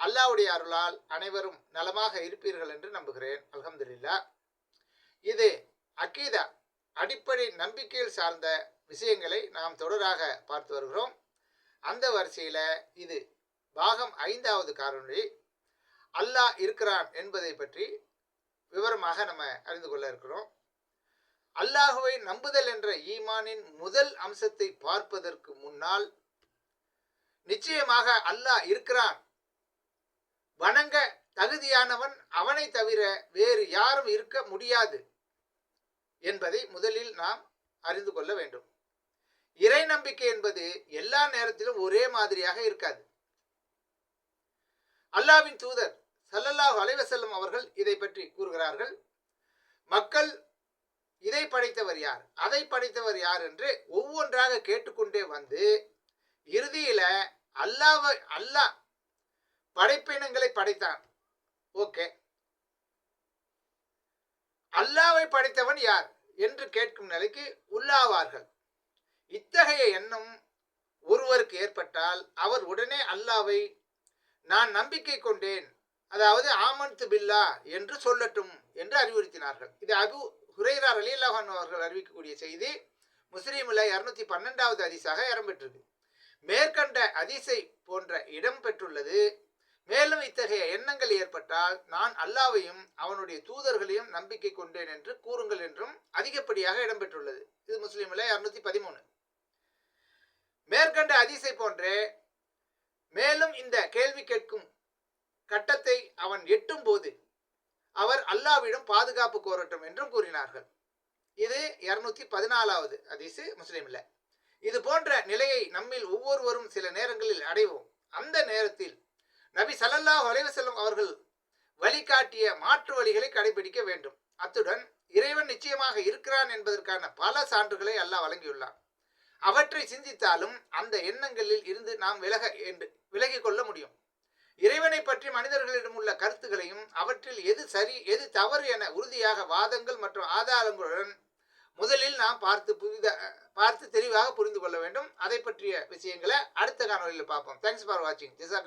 அல்லாவுடைய அருளால் அனைவரும் நலமாக இருப்பீர்கள் என்று நம்புகிறேன். அல்ஹம்துலில்லா. இது அக்கீதா அடிப்படை நம்பிக்கையில் சார்ந்த விஷயங்களை நாம் தொடராக பார்த்து வருகிறோம். அந்த வரிசையில் இது பாகம் ஐந்தாவது காரணி அல்லாஹ் இருக்கிறான் என்பதை பற்றி விவரமாக நம்ம அறிந்து கொள்ள இருக்கிறோம். அல்லாஹுவை நம்புதல் என்ற ஈமானின் முதல் அம்சத்தை பார்ப்பதற்கு முன்னால் நிச்சயமாக அல்லாஹ் இருக்கிறான் வணங்க தகுதியானவன் அவனை தவிர வேறு யாரும் இருக்க முடியாது என்பதை முதலில் நாம் அறிந்து கொள்ள வேண்டும். இறை நம்பிக்கை என்பது எல்லா நேரத்திலும் ஒரே மாதிரியாக இருக்காது. அல்லாவின் தூதர் சல்லல்லாஹ் அலைவசல்லம் அவர்கள் இதை பற்றி கூறுகிறார்கள். மக்கள் இதை படைத்தவர் யார்? அதை படைத்தவர் யார் என்று ஒவ்வொன்றாக கேட்டுக்கொண்டே வந்து இறுதியில அல்லாவை அல்லாஹ் படைப்பினங்களை படைத்தான். ஓகே அல்லாவை படைத்தவன் யார் என்று கேட்கும் நிலைக்கு உள்ளாவார்கள். இத்தகைய எண்ணம் ஒருவருக்கு ஏற்பட்டால் அவர் உடனே அல்லாவை நான் நம்பிக்கை கொண்டேன். அதாவது ஆமன்து பில்லா என்று சொல்லட்டும் என்று அறிவுறுத்தினார்கள். இது அபு ஹுரைரா அலி அல்லாஹான் அவர்கள் அறிவிக்கக்கூடிய செய்தி. முஸ்லீமில் இருநூத்தி பன்னெண்டாவது அதிசாக இடம்பெற்றது மேற்கண்ட அதிசை போன்ற இடம் பெற்றுள்ளது மேலும் இத்தகைய எண்ணங்கள் ஏற்பட்டால் நான் அல்லாவையும் அவனுடைய தூதர்களையும் நம்பிக்கை கொண்டேன் என்று கூறுங்கள் என்றும் அதிகப்படியாக இடம்பெற்றுள்ளது. இது முஸ்லீமில் இருநூத்தி பதிமூணு. மேற்கண்ட அதிசை போன்றே மேலும் இந்த கேள்வி கேட்கும் கட்டத்தை அவன் எட்டும் போது அவர் அல்லாவிடம் பாதுகாப்பு கோரட்டும் என்றும் கூறினார்கள். இது இருநூத்தி பதினாலாவது அதிசு முஸ்லீம்ல இது போன்ற நிலையை நம்மில் ஒவ்வொருவரும் சில நேரங்களில் அடைவோம். அந்த நேரத்தில் நபி சல்லல்லாஹ் அலைவசல்லம் அவர்கள் வழிகாட்டிய மாற்று வழிகளை கடைபிடிக்க வேண்டும். அத்துடன் இறைவன் நிச்சயமாக இருக்கிறான் என்பதற்கான பல சான்றுகளை அல்லாஹ் வழங்கியுள்ளான். அவற்றை சிந்தித்தாலும் அந்த எண்ணங்களில் இருந்து நாம் விலக என்று விலகி கொள்ள முடியும். இறைவனை பற்றி மனிதர்களிடம் உள்ள கருத்துகளையும் அவற்றில் எது சரி எது தவறு என உறுதியாக வாதங்கள் மற்றும் ஆதாரங்களுடன் முதலில் நாம் பார்த்து புரித பார்த்து தெளிவாக புரிந்து கொள்ள வேண்டும். அதை பற்றிய விஷயங்களை அடுத்த காணொலியில் பார்ப்போம். தேங்க்ஸ் ஃபார் வாட்சிங் ஜிசாக்